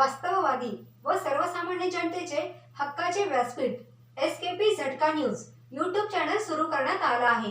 वास्तववादी व सर्वसामान्य जनतेचे हक्काचे व्यासपीठ एस के पी झटका न्यूज यूट्यूब चॅनल सुरू करण्यात आला आहे.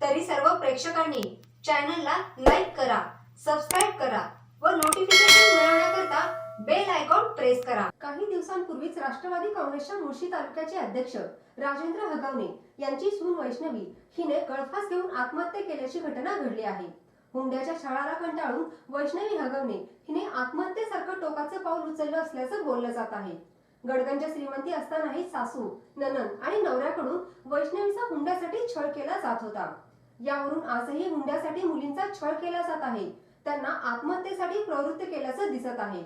तरी सर्व प्रेक्षकांनी चॅनलला लाईक करा सबस्क्राईब करा व नोटिफिकेशन मिळवण्याकरता बेल आयकॉन प्रेस करा. काही दिवसांपूर्वीच राष्ट्रवादी काँग्रेसच्या मुळशी तालुक्याचे अध्यक्ष राजेंद्र हगावणे यांची सून वैष्णवी हिने गळफास घेऊन आत्महत्या केल्याची घटना घडली आहे. हुंड्याच्या छळाला कंटाळून वैष्णवी हगवणे हिने आत्महत्येसारखं टोकाचं पाऊल उचललं असल्याचं बोललं जात आहे. गडगंज श्रीमंती असतानाही सासू ननन आणि नवऱ्याकडून वैष्णवीचा हुंड्यासाठी छळ केला जात होता. यावरून आजही हुंड्यासाठी मुलींचा छळ केला जात आहे. त्यांना आत्महत्येसाठी प्रवृत्त केल्याचं दिसत आहे.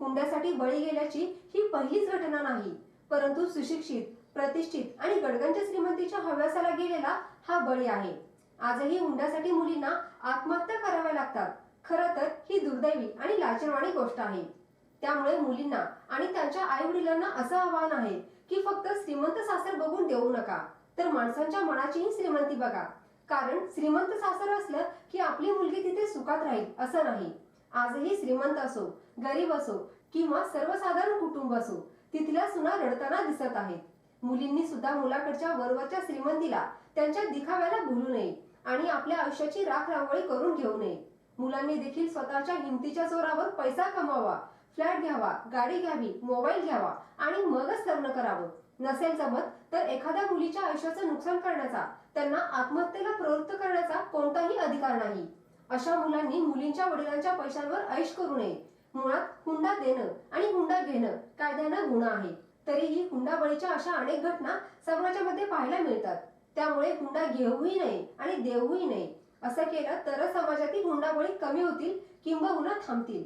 हुंड्यासाठी बळी गेल्याची ही पहिलीच घटना नाही परंतु सुशिक्षित प्रतिष्ठित आणि गडगंज श्रीमंतीच्या हव्यासाला गेलेला हा बळी आहे. आजही हुंड्यासाठी मुलींना आत्महत्या कराव्या लागतात. खरं तर ही दुर्दैवी आणि लाचरवाणी गोष्ट आहे. त्यामुळे मुलींना आणि त्यांच्या आई वडिलांना असं आवाहन आहे की फक्त श्रीमंत सासर बघून देऊ नका. तर माणसांच्या मनाचीही श्रीमंती बघा. कारण श्रीमंत सासर असलं की आपली मुलगी तिथे सुखात राहील असं नाही. आजही श्रीमंत असो गरीब असो किंवा सर्वसाधारण कुटुंब असो तिथल्या सुना रडताना दिसत आहेत. मुलींनी सुद्धा मुलाकडच्या वरवरच्या श्रीमंतीला त्यांच्या दिखाव्याला भुलू नये. आणि आपल्या आयुष्याची राख रांगोळी करून घेऊ नये. मुलांनी देखील स्वतःच्या हिमतीच्या जोरावर पैसा कमावा फ्लॅट घ्यावा गाडी घ्यावी मोबाईल घ्यावा आणि मगच लग्न करावं. नसेल जमत तर एखाद्या मुलीच्या आयुष्याचं नुकसान करण्याचा त्यांना आत्महत्येला प्रवृत्त करण्याचा कोणताही अधिकार नाही. अशा मुलांनी मुलींच्या वडिलांच्या पैशांवर ऐश करू नये. मुळात हुंडा देणं आणि हुंडा घेणं कायद्यानं गुन्हा आहे. तरीही हुंडाबळीच्या अशा अनेक घटना समाजामध्ये पाहायला मिळतात. त्यामुळे हुंडा घेऊही नये आणि देऊही नये असं केलं तरच समाजातील हुंडाबळी कमी होतील किंबहुना थांबतील.